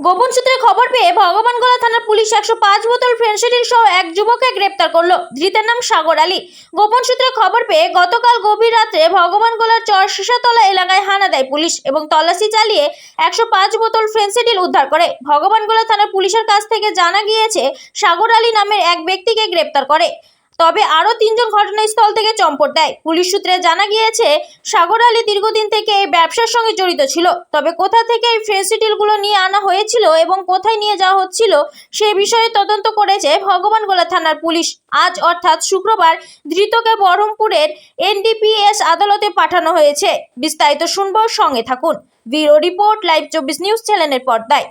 গোপন সূত্রে খবর পেয়ে ভগবানগোলা থানার পুলিশ একশো পাঁচ বোতল ফ্রেন্সিডিল সহ এক যুবককে গ্রেপ্তার করল। ধৃতের নাম সাগর আলী। গোপন সূত্রে খবর পেয়ে গতকাল গভীর রাত্রে ভগবানগোলার চর শিশাতলা এলাকায় হানা দেয় পুলিশ এবং তল্লাশি চালিয়ে একশো পাঁচ বোতল ফ্রেন্সিডিল উদ্ধার করে। ভগবানগোলা থানার পুলিশের কাছ থেকে জানা গিয়েছে, সাগর আলী নামের এক ব্যক্তিকে গ্রেপ্তার করে। তবে আরও তিনজন ঘটনাস্থল থেকে চম্পট দেয়। পুলিশ সূত্রে জানা গিয়েছে, সাগর আলী দীর্ঘদিন থেকে এই ব্যবসার সঙ্গে জড়িত ছিল। তবে কোথা থেকে এই ফেন্সিডিলগুলো নিয়ে আনা হয়েছিল এবং কোথায় নিয়ে যাওয়া হচ্ছিল, সে বিষয়ে তদন্ত করেছে ভগবানগোলা থানার পুলিশ। আজ অর্থাৎ শুক্রবার ধৃতকে বহরমপুরের এনডিপিএস আদালতে পাঠানো হয়েছে। বিস্তারিত শুনব, সঙ্গে থাকুন। ব্যুরো রিপোর্ট, লাইভ চব্বিশ নিউজ চ্যানেলের পর্দায়।